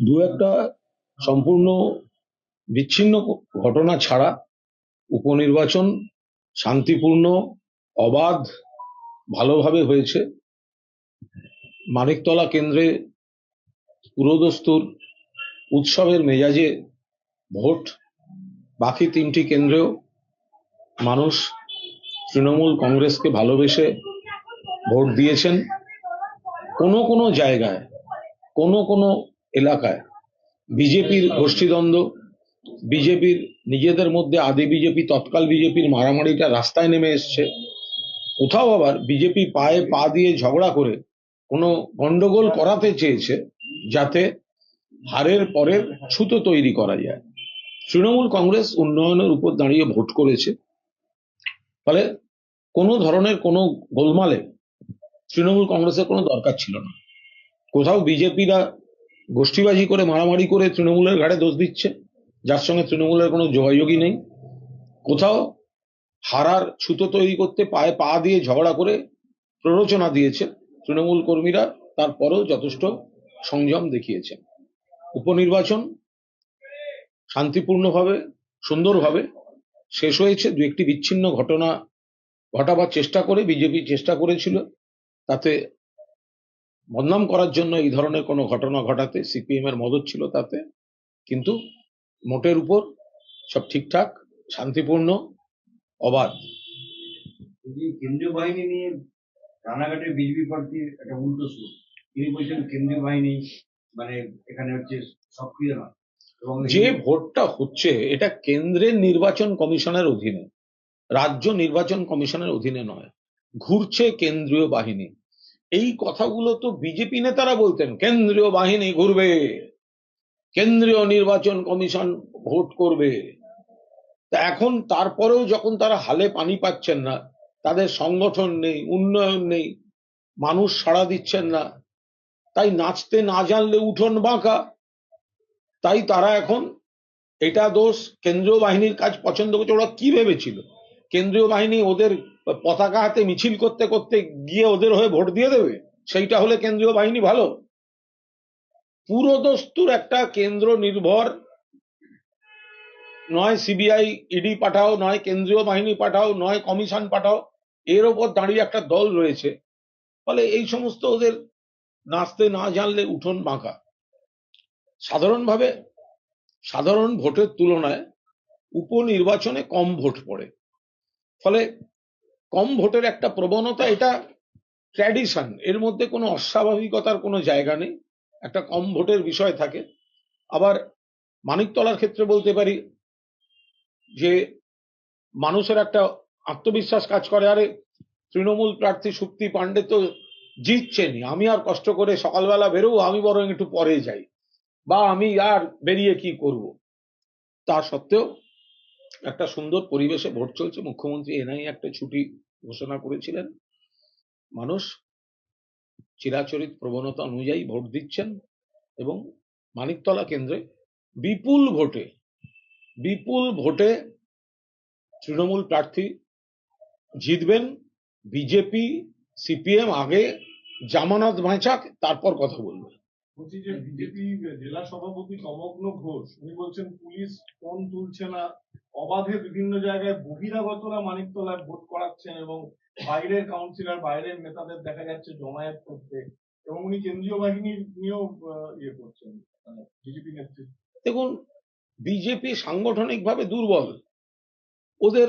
দু একটা সম্পূর্ণ বিচ্ছিন্ন ঘটনা ছাড়া উপনির্বাচন শান্তিপূর্ণ, অবাধ, ভালোভাবে হয়েছে। মানিকতলা কেন্দ্রে পুরোদস্তুর উৎসবের মেজাজে ভোট, বাকি তিনটি কেন্দ্রেও মানুষ তৃণমূল কংগ্রেসকে ভালোবেসে ভোট দিয়েছেন। কোনো কোনো জায়গায়, কোনো কোনো এলাকায়। বিজেপির গোষ্ঠীদ্বন্দ্ব বিজেপির নিজেদের মধ্যে আদি বিজেপি তৎকাল বিজেপির মারামারিটা রাস্তায় নেমে এসছে। কোথাও আবার বিজেপি পায়ে পা দিয়ে ঝগড়া করে কোনো গন্ডগোল করাতে চেয়েছে যাতে হারের পরের ছুতো তৈরি করা যায়। তৃণমূল কংগ্রেস উন্নয়নের উপর দাঁড়িয়ে ভোট করেছে। ফলে কোনো ধরনের কোনো গোলমালে তৃণমূল কংগ্রেসের কোনো দরকার ছিল না। কোথাও বিজেপিরা গোষ্ঠীবাজি করে মারামারি করে তৃণমূলের ঘাড়ে দোষ দিচ্ছে, যার সঙ্গে তৃণমূলের কোনো যোগাযোগই নেই। কোথাও হারার ছুতো তৈরি করতে পায়ে পা দিয়ে ঝগড়া করে প্ররোচনা দিয়েছে তৃণমূল কর্মীরা, তারপরেও যথেষ্ট সংযম দেখিয়েছে। উপনির্বাচন শান্তিপূর্ণভাবে, সুন্দরভাবে শেষ হয়েছে। দু একটি বিচ্ছিন্ন ঘটনা ঘটাবার চেষ্টা করে, বিজেপি চেষ্টা করেছিল, তাতে বদনাম করার জন্য এই ধরনের কোনো ঘটনা ঘটাতে সিপিএম এর মদত ছিল তাতে কিন্তু মোটের উপর সব ঠিকঠাক শান্তিপূর্ণ অবাধ। কেন্দ্রীয় বাহিনী নিয়ে রানাঘাটের বিজেপি প্রার্থীর একটা উল্টো সুর তিনি বলছেন কেন্দ্রীয় বাহিনী মানে এখানে হচ্ছে সক্রিয় নয় এবং যে ভোটটা হচ্ছে এটা কেন্দ্রের নির্বাচন কমিশনের অধীনে রাজ্য নির্বাচন কমিশনের অধীনে নয় ঘুরছে কেন্দ্রীয় বাহিনী। এই কথাগুলো তো বিজেপি নেতারা বলতেন, কেন্দ্রীয় বাহিনী ঘুরবে, কেন্দ্রীয় নির্বাচন কমিশন ভোট করবে। তা এখন তারপরেও যখন তারা হালে পানি পাচ্ছেন না, তাদের সংগঠন নেই, উন্নয়ন নেই, মানুষ সাড়া দিচ্ছেন না, তাই নাচতে না জানলে উঠোন বাঁকা, তাই তারা এখন এটা দোষ কেন্দ্রীয় বাহিনীর কাজ পছন্দ করছে। ওরা কি ভেবেছিল? কেন্দ্রীয় বাহিনী ওদের পতাকা হাতে মিছিল করতে করতে গিয়ে ওদের হয়ে ভোট দিয়ে দেবে? সেইটা হলে কেন্দ্রীয় বাহিনী ভালো। পুরোদস্তুর একটা কেন্দ্র নির্ভর। নয় সিবিআই, ইডি পাঠাও, নয় কেন্দ্রীয় বাহিনী পাঠাও, নয় কমিশন পাঠাও, এর ওপর দাঁড়িয়ে একটা দল রয়েছে। ফলে এই সমস্ত ওদের নাচতে না জানলে উঠোন বাঁকা। সাধারণভাবে সাধারণ ভোটের তুলনায় উপনির্বাচনে কম ভোট পড়ে। ফলে কম ভোটের একটা প্রবণতা, এটা ট্র্যাডিশন এর মধ্যে কোনো অস্বাভাবিকতার কোনো জায়গা নেই। একটা কম ভোটের বিষয় থাকে। আবার মানিকতলার ক্ষেত্রে বলতে পারি যে, মানুষের একটা আত্মবিশ্বাস কাজ করে। আরে, তৃণমূল প্রার্থী সুপ্তি পাণ্ডে তো জিতছেনই। আমি আর কষ্ট করে সকালবেলা বেরোবো, আমি বরং একটু পরে যাই। বা আমি আর বেরিয়ে কি করব? তা সত্ত্বেও একটা সুন্দর পরিবেশে ভোট চলছে। মুখ্যমন্ত্রী এনআই একটা ছুটি ঘোষণা করেছিলেন। মানুষ চিরাচরিত প্রবণতা অনুযায়ী ভোট দিচ্ছেন এবং মানিকতলা কেন্দ্রে বিপুল ভোটে বিপুল ভোটে তৃণমূল প্রার্থী জিতবেন। বিজেপি, সিপিএম আগে জামানত বাঁচাক, তারপর কথা বলবে। বলছি যে বিজেপি জেলা সভাপতি তমগ্ন ঘোষ, উনি বলছেন পুলিশ ফোন তুলছে না। অবাধে বিভিন্ন জায়গায় বহিরাগতরা মানিকতলায় ভোট করাচ্ছেন এবং বাইরের কাউন্সিলর বাইরের নেতাদের দেখা যাচ্ছে জমায়েত করতে এবং উনি কেন্দ্রীয় বাহিনীর নিয়েও ইয়ে করছেন বিজেপি নেতৃত্ব দেখুন বিজেপি সাংগঠনিকভাবে দুর্বল। ওদের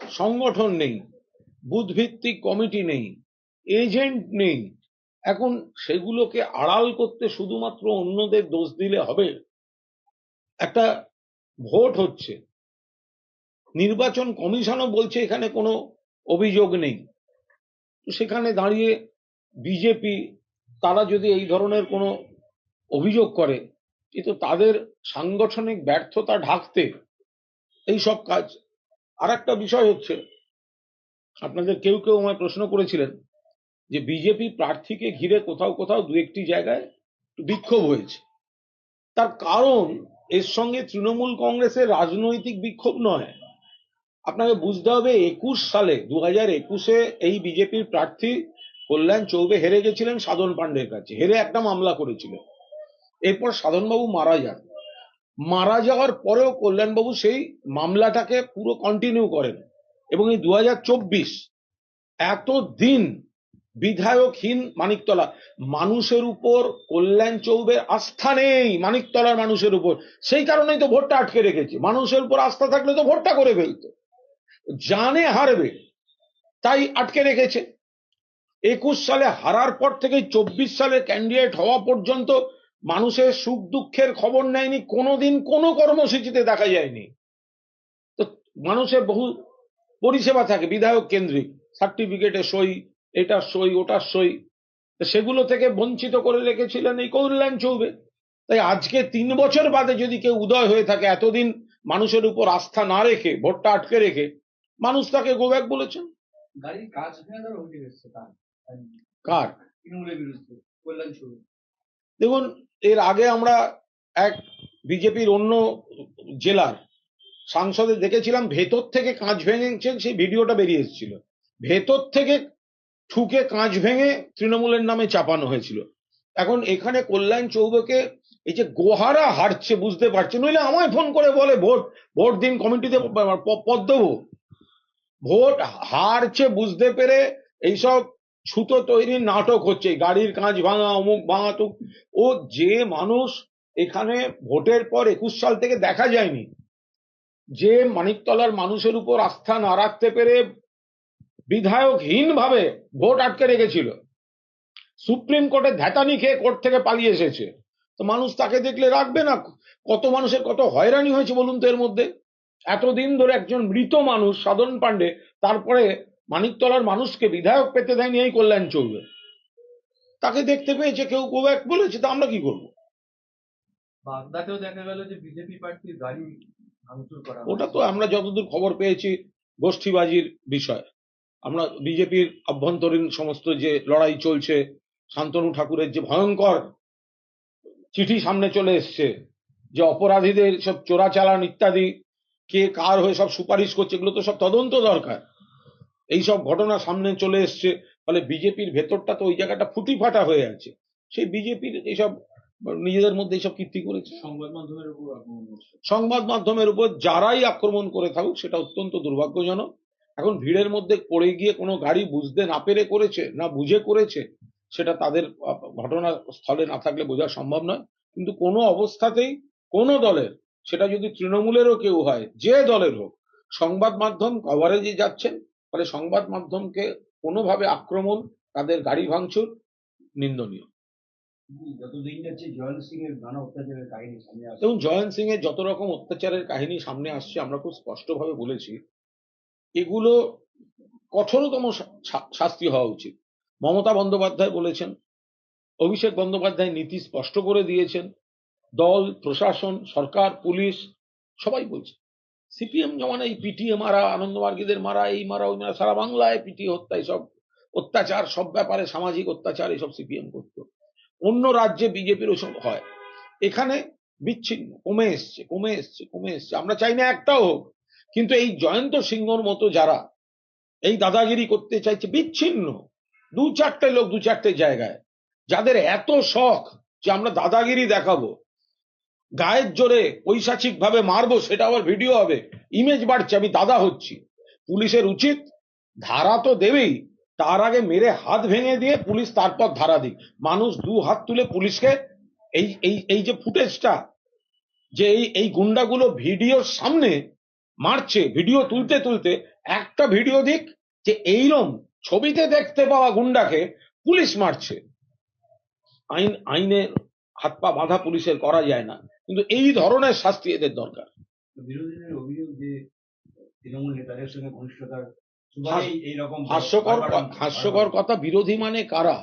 সংগঠন নেই বুথ ভিত্তিক কমিটি নেই, এজেন্ট নেই। এখন সেগুলোকে আড়াল করতে শুধুমাত্র অন্যদের দোষ দিলে হবে? একটা ভোট হচ্ছে। নির্বাচন কমিশনও বলছে এখানে কোনো অভিযোগ নেই। সেখানে দাঁড়িয়ে বিজেপি, তারা যদি এই ধরনের কোনো অভিযোগ করে কিন্তু তাদের সাংগঠনিক ব্যর্থতা ঢাকতে এই সব কাজ। আর একটা বিষয় হচ্ছে, আপনাদের কেউ কেউ আমায় প্রশ্ন করেছিলেন যে বিজেপি প্রার্থীকে ঘিরে কোথাও কোথাও দু একটি জায়গায় বিক্ষোভ হয়েছে। তার কারণ, এর সঙ্গে তৃণমূল কংগ্রেসের রাজনৈতিক বিক্ষোভ নয়। আপনাকে বুঝতে হবে একুশ সালে দু হাজার একুশে এই বিজেপির প্রার্থী কল্যাণ চৌবে হেরে গেছিলেন সাধন পাণ্ডের কাছে। হেরে একটা মামলা করেছিলেন এরপর সাধনবাবু মারা যান। মারা যাওয়ার পরেও কল্যাণবাবু সেই মামলাটাকে পুরো কন্টিনিউ করেন এবং এই দু এত দিন বিধায়কহীন মানিকতলা, মানুষের উপর কল্যাণ চৌবের আস্থা নেই মানিকতলার মানুষের উপর। সেই কারণেই তো ভোটটা আটকে রেখেছে। মানুষের উপর আস্থা থাকলে তো ভোটটা করে ফেলতো। জানে হারবে, তাই আটকে রেখেছে। একুশ সালে হারার পর থেকে চব্বিশ সালে ক্যান্ডিডেট হওয়া পর্যন্ত মানুষের সুখ দুঃখের খবর নেয়নি, কোনোদিন কোনো কর্মসূচিতে দেখা যায়নি। তো মানুষের বহু পরিষেবা থাকে, বিধায়ক কেন্দ্রিক সার্টিফিকেটে সই এটার সই, ওটার সই সেগুলো থেকে বঞ্চিত করে রেখেছিলেন এই কল্যাণ চৌবে তাই আজকে তিন বছর বাদে যদি কেউ উদয় হয়ে থাকে, এতদিন মানুষের উপর আস্থা না রেখে, ভোটটা আটকে রেখে মানুষ তাকে গোব্যাক বলেছেন? কার? দেখুন এর আগে আমরা এক বিজেপির অন্য জেলার সাংসদে দেখেছিলাম ভেতর থেকে কাঁচ ভেঙেছেন সেই ভিডিওটা বেরিয়ে এসেছিল। ভেতর থেকে ঠুকে কাঁচ ভেঙে তৃণমূলের নামে চাপানো হয়েছিল। এখন এখানে কল্যাণ চৌবেকে এই যে গোহারা হারছে বুঝতে পারছে নইলে আমায় ফোন করে বলে ভোট ভোট দিন কমিটিতে পদ দেবো। ভোট হারছে বুঝতে পেরে এইসব ছুতো তৈরির নাটক হচ্ছে গাড়ির কাঁচ ভাঙা, অমুক ভাঙা, তুক। ও যে মানুষ এখানে ভোটের পর একুশ সাল থেকে দেখা যায়নি, যে মানিকতলার মানুষের উপর আস্থা না রাখতে পেরে বিধায়কহীন ভাবে ভোট আটকে রেখেছিল। সুপ্রিম কোর্টে ধ্যাতানি খেয়ে কোর্ট থেকে পালিয়ে এসেছে। তো মানুষ তাকে দেখলে রাখবে না? কত মানুষের কত হয়রানি হয়েছে বলুন তো এর মধ্যে। এতদিন ধরে একজন মৃত মানুষ সাধন পাণ্ডে তারপরে মানিকতলার মানুষকে বিধায়ক পেতে দেয়নি এই কল্যাণ চলবে। তাকে দেখতে পেয়েছে কেউ কোব্যাক বলেছে তা আমরা কি করব? বাগদাতেও দেখা গেল যে বিজেপি প্রার্থীর গাড়ি করা ওটা তো আমরা যতদূর খবর পেয়েছি গোষ্ঠীবাজির বিষয়। আমরা বিজেপির অভ্যন্তরীণ সমস্ত যে লড়াই চলছে শান্তনু ঠাকুরের যে ভয়ঙ্কর চিঠি সামনে চলে এসছে যে অপরাধীদের সব চোরাচালান ইত্যাদি কে কার হয়ে সব সুপারিশ করছে এগুলো তো সব তদন্ত দরকার। এই সব ঘটনা সামনে চলে এসছে ফলে বিজেপির ভেতরটা তো ওই জায়গাটা ফুটি ফাটা হয়ে আছে। সেই বিজেপির এইসব নিজেদের মধ্যে এইসব কীর্তি করেছে? সংবাদ মাধ্যমের উপর সংবাদ মাধ্যমের উপর যারাই আক্রমণ করে থাকুক সেটা অত্যন্ত দুর্ভাগ্যজনক। এখন ভিড়ের মধ্যে পড়ে গিয়ে কোনো গাড়ি বুঝতে না পেরে করেছে না বুঝে করেছে সেটা তাদের আহ, ঘটনাস্থলে না থাকলে বোঝা সম্ভব নয়। কিন্তু কোনো অবস্থাতেই কোনো দলের সেটা যদি তৃণমূলেরও কেউ হয় যে দলের হোক সংবাদ মাধ্যম কভারেজে যাচ্ছেন ফলে সংবাদ মাধ্যমকে কোনোভাবে আক্রমণ তাদের গাড়ি ভাঙচুর নিন্দনীয়। যতদিন যাচ্ছে জয়ন্ত সিং এর নানা অত্যাচারের কাহিনী সামনে আসছে। এবং জয়ন্ত সিং এর যত রকম অত্যাচারের কাহিনী সামনে আসছে আমরা খুব স্পষ্টভাবে বলেছি এগুলো কঠোরতম শাস্তি হওয়া উচিত। মমতা বন্দ্যোপাধ্যায় বলেছেন অভিষেক বন্দ্যোপাধ্যায় নীতি স্পষ্ট করে দিয়েছেন দল, প্রশাসন, সরকার, পুলিশ, সবাই বলছে। সিপিএম যেমন এই পিটিএ মারা, আনন্দমার্গীদের মারা, এই মারা, ওই মারা, সারা বাংলায় পিটিএ হত্যা সব অত্যাচার, সব ব্যাপারে সামাজিক অত্যাচার, এসব সিপিএম করতো। অন্য রাজ্যে বিজেপির ওসব হয়। এখানে বিচ্ছিন্ন, কমে এসছে কমে এসছে কমে এসছে। আমরা চাই না একটাও হোক, কিন্তু এই জয়ন্ত সিংহর মতো যারা, এই দাদাগিরি করতে চাইছে, বিচ্ছিন্ন। দু চারটে লোক দু চারটে জায়গায়। যাদের এত শখ যে আমরা দাদাগিরি দেখাবো গায়ের জোরে পৈশাচিক ভাবে মারবো, সেটা আবার ভিডিও হবে। ইমেজ বাড়ছে, আমি দাদা হচ্ছি। পুলিশের উচিত, ধারা তো দেবেই। তার আগে মেরে হাত ভেঙে দিয়ে পুলিশ তারপর ধারা দিক। মানুষ দু হাত তুলে পুলিশকে এই এই এই যে ফুটেজটা, যে এই এই গুন্ডাগুলো ভিডিওর সামনে মারছে, ভিডিও তুলতে তুলতে, একটা ভিডিও দিক যে এইরম ছবিতে দেখতে পাওয়া গুন্ডাকে পুলিশ মারছে। আইন, আইনের হাত পা বাঁধা পুলিশের করা যায় না। কিন্তু এই ধরনের শাস্তি এদের দরকার। বিরোধীদের অভিযোগ যে তৃণমূল নেতাদের সঙ্গে ঘনিষ্ঠতার হাস্যকর হাস্যকর কথা বিরোধী মানে কারা?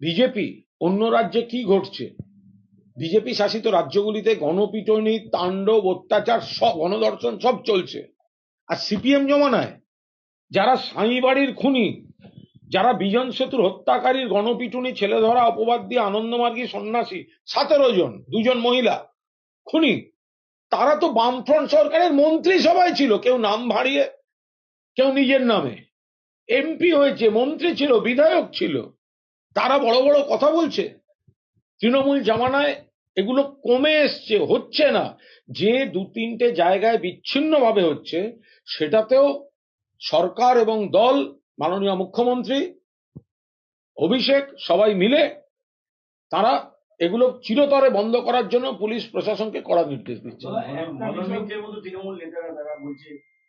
বিজেপি অন্য রাজ্যে কি ঘটছে? বিজেপি শাসিত রাজ্যগুলিতে গণপিটনি তাণ্ডব অত্যাচার সব গণদর্শন সব চলছে। আর সিপিএম জমানায় যারা সাঁই বাড়ির খুনি যারা বিজন সেতুর হত্যাকারীর গণপিটুনি ছেলে ধরা অপবাদ দিয়ে আনন্দমার্গী সন্ন্যাসী সতেরো জন দুজন মহিলা খুনি? তারা তো বামফ্রন্ট সরকারের মন্ত্রী সবাই ছিল, কেউ নাম ভাড়িয়ে কেউ নিজের নামে। এমপি হয়েছে, মন্ত্রী ছিল, বিধায়ক ছিল। তারা বড় বড় কথা বলছে। তৃণমূল জামানায় এগুলো কমে এসছে, হচ্ছে না। যে দু তিনটে জায়গায় বিচ্ছিন্নভাবে হচ্ছে, সেটাতেও সরকার এবং দল, মাননীয় মুখ্যমন্ত্রী, অভিষেক, সবাই মিলে তারা এগুলো চিরতরে বন্ধ করার জন্য পুলিশ প্রশাসনকে কড়া নির্দেশ দিচ্ছে। মদন মিত্রের মতো তৃণমূল নেতারা তারা বলছে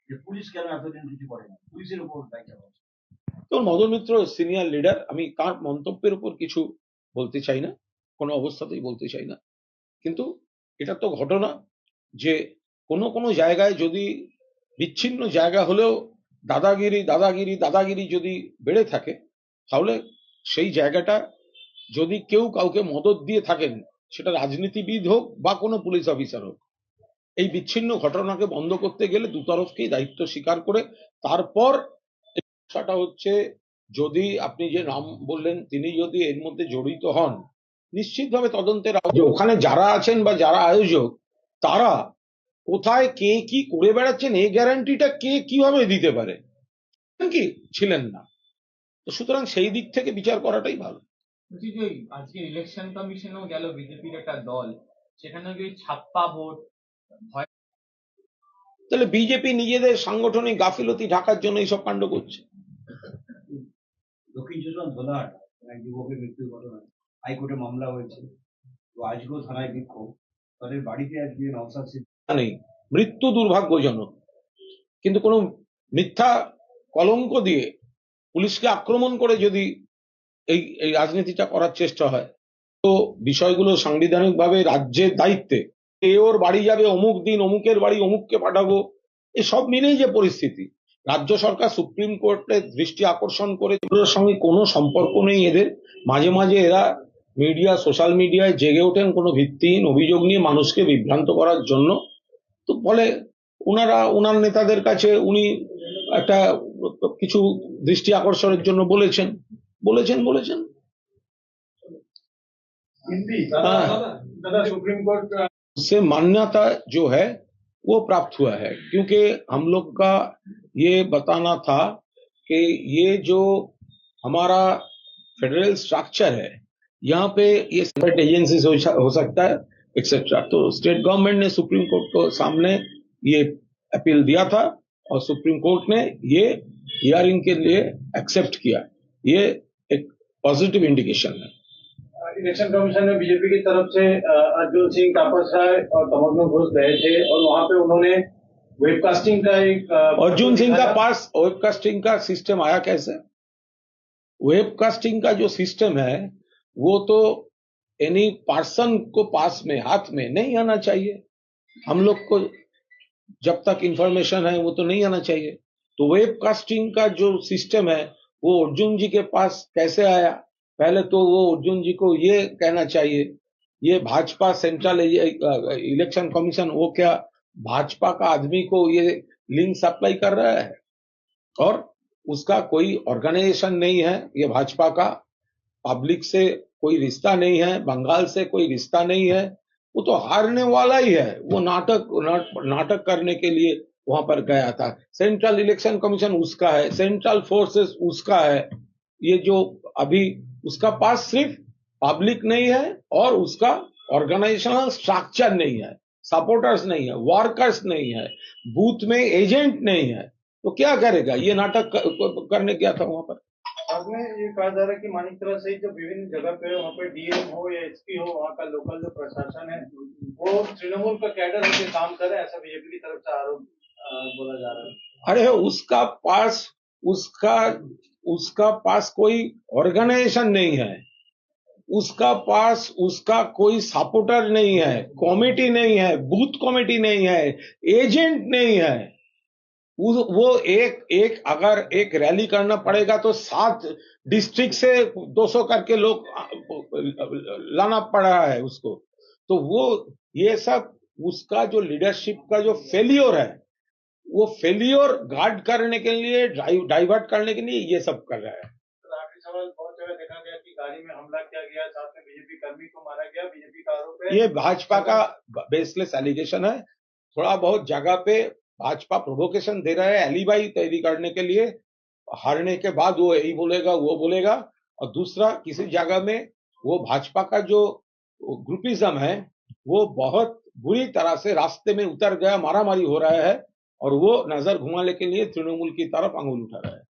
যে পুলিশ কেন এতদিন কিছু করে না? পুলিশের উপর তো মদন মিত্র সিনিয়র লিডার আমি তার মন্তব্যের উপর কিছু বলতে চাই না কোনো অবস্থাতেই বলতে চাই না। কিন্তু এটা তো ঘটনা যে কোনো কোনো জায়গায় যদি বিচ্ছিন্ন জায়গা হলেও দাদাগিরি দাদাগিরি দাদাগিরি যদি বেড়ে থাকে তাহলে সেই জায়গাটা যদি কেউ কাউকে মদত দিয়ে থাকেন, সেটা রাজনীতিবিদ হোক বা কোনো পুলিশ অফিসার হোক, এই বিচ্ছিন্ন ঘটনাকে বন্ধ করতে গেলে দুতরফকেই দায়িত্ব স্বীকার করে তারপর হচ্ছে যদি আপনি যে নাম বললেন, তিনি যদি এর মধ্যে জড়িত হন, নিশ্চিতভাবে তদন্তের ওখানে যারা আছেন বা যারা আয়োজক, তারা কোথায় কে কি করে বেড়াচ্ছেন, এই গ্যারান্টিটা কে কীভাবে দিতে পারে? কি ছিলেন না। তো সুতরাং সেই দিক থেকে বিচার করাটাই ভালো। বলছি যে ওই আজকে ইলেকশন কমিশনেও গেল বিজেপির একটা দল। সেখানে ওই ছাপ্পা ভোট ভয় তাহলে বিজেপি নিজেদের সাংগঠনিক গাফিলতি ঢাকার জন্য এইসব কাণ্ড করছে। দক্ষিণ চব্বিশ ধোলাহাট এক যুবকের মৃত্যুর ঘটনায় হাইকোর্টে মামলা হয়েছে। তো আজকেও থানায় বিক্ষোভ। তাদের বাড়িতে আজকে নওসাদ নেই মৃত্যু দুর্ভাগ্যজনক। কিন্তু কোনো মিথ্যা কলঙ্ক দিয়ে পুলিশকে আক্রমণ করে যদি এই এই রাজনীতিটা করার চেষ্টা হয়। তো বিষয়গুলো সাংবিধানিকভাবে রাজ্যের দায়িত্বে। এ ওর বাড়ি যাবে, অমুক দিন অমুকের বাড়ি অমুককে পাঠাবো। এসব মিলেই যে পরিস্থিতি। রাজ্য সরকার সুপ্রিম কোর্টের দৃষ্টি আকর্ষণ করে এগুলোর সঙ্গে কোনো সম্পর্ক নেই এদের। মাঝে মাঝে এরা মিডিয়া, সোশ্যাল মিডিয়ায় জেগে ওঠেন কোনো ভিত্তিহীন অভিযোগ নিয়ে মানুষকে বিভ্রান্ত করার জন্য। তো বলে ওনারা ওনার নেতাদের কাছে উনি একটা কিছু দৃষ্টি আকর্ষণের জন্য বলেছেন। বলেছেন বলেছেন হিন্দি हाँ। দাদা সুপ্রিম কোর্ট से मान्यता जो है वो प्राप्त हुआ है क्योंकि हम लोग का ये बताना था कि ये जो हमारा फेडरल स्ट्रक्चर है यहाँ पे ये सेपरेट एजेंसीज हो, हो सकता है एक्सेट्रा तो स्टेट गवर्नमेंट ने सुप्रीम कोर्ट को सामने ये अपील दिया था और सुप्रीम कोर्ट ने ये हियरिंग के लिए एक्सेप्ट किया ये एक पॉजिटिव इंडिकेशन है। इलेक्शन कमीशन में बीजेपी की तरफ़ से अर्जुन सिंह तापस राय और तमन्ना घोष गए थे और वहाँ पे उन्होंने वेबकास्टिंग का एक अर्जुन सिंह का पास वेबकास्टिंग का सिस्टम आया कैसे? वेबकास्टिंग का जो सिस्टम है वो तो एनी पर्सन को पास में हाथ में नहीं आना चाहिए। हम लोग को जब तक इंफॉर्मेशन है वो तो नहीं आना चाहिए। तो वेबकास्टिंग का जो सिस्टम है वो अर्जुन जी के पास कैसे आया? पहले तो वो अर्जुन जी को ये कहना चाहिए, ये भाजपा सेंट्रल इलेक्शन कमीशन, वो क्या भाजपा का आदमी को ये लिंक सप्लाई कर रहा है? और उसका कोई ऑर्गेनाइजेशन नहीं है, ये भाजपा का। पब्लिक से कोई रिश्ता नहीं है, बंगाल से कोई रिश्ता नहीं है। वो तो हारने वाला ही है, वो नाटक नाटक करने के लिए वहाँ पर गया था। सेंट्रल इलेक्शन कमीशन उसका है सेंट्रल फोर्सेस उसका है। ये जो अभी उसका पास सिर्फ़ पब्लिक नहीं है और उसका ऑर्गेनाइजेशनल स्ट्रक्चर नहीं है। सपोर्टर्स नहीं है वर्कर्स नहीं है बूथ में एजेंट नहीं है। तो क्या करेगा? ये नाटक करने गया था वहाँ पर। ये कहा जा रहा है कि मानिकतला सहित जो विभिन्न जगह पे वहाँ पे डीएम हो या एसपी हो, वहाँ का लोकल जो प्रशासन है, वो तृणमूल का कैडर होकर काम करे, ऐसा बीजेपी की तरफ़ से आरोप बोला जा रहा है। अरे उसका पास, उसका उसका पास कोई ऑर्गेनाइजेशन नहीं है। उसका पास, उसका कोई सपोर्टर नहीं है कमेटी नहीं है बूथ कमेटी नहीं है एजेंट नहीं है। वो एक एक अगर एक रैली करना पड़ेगा तो सात डिस्ट्रिक्ट से 200 करके लोग लाना पड़ रहा है उसको। तो वो, ये सब उसका जो लीडरशिप का जो फेलियर है वो फेलियर गार्ड करने के लिए डाइवर्ट करने के लिए ये सब कर रहा है। तो आखिरी सवाल बहुत जगह देखा गया कि गाड़ी में हमला किया गया साथ में बीजेपी कर्मी को मारा गया बीजेपी का आरोप ये भाजपा का बेसलेस एलिगेशन है। थोड़ा बहुत जगह पे भाजपा प्रोवोकेशन दे रहा है एलिबाई तैयारी करने के लिए। हारने के बाद वो यही बोलेगा वो बोलेगा। और दूसरा किसी जगह में वो भाजपा का जो ग्रुपिज्म है वो बहुत बुरी तरह से रास्ते में उतर गया मारामारी हो रहा है। और वो नज़र घुमाने के लिए तृणमूल की तरफ़ अंगुल उठा रहा है।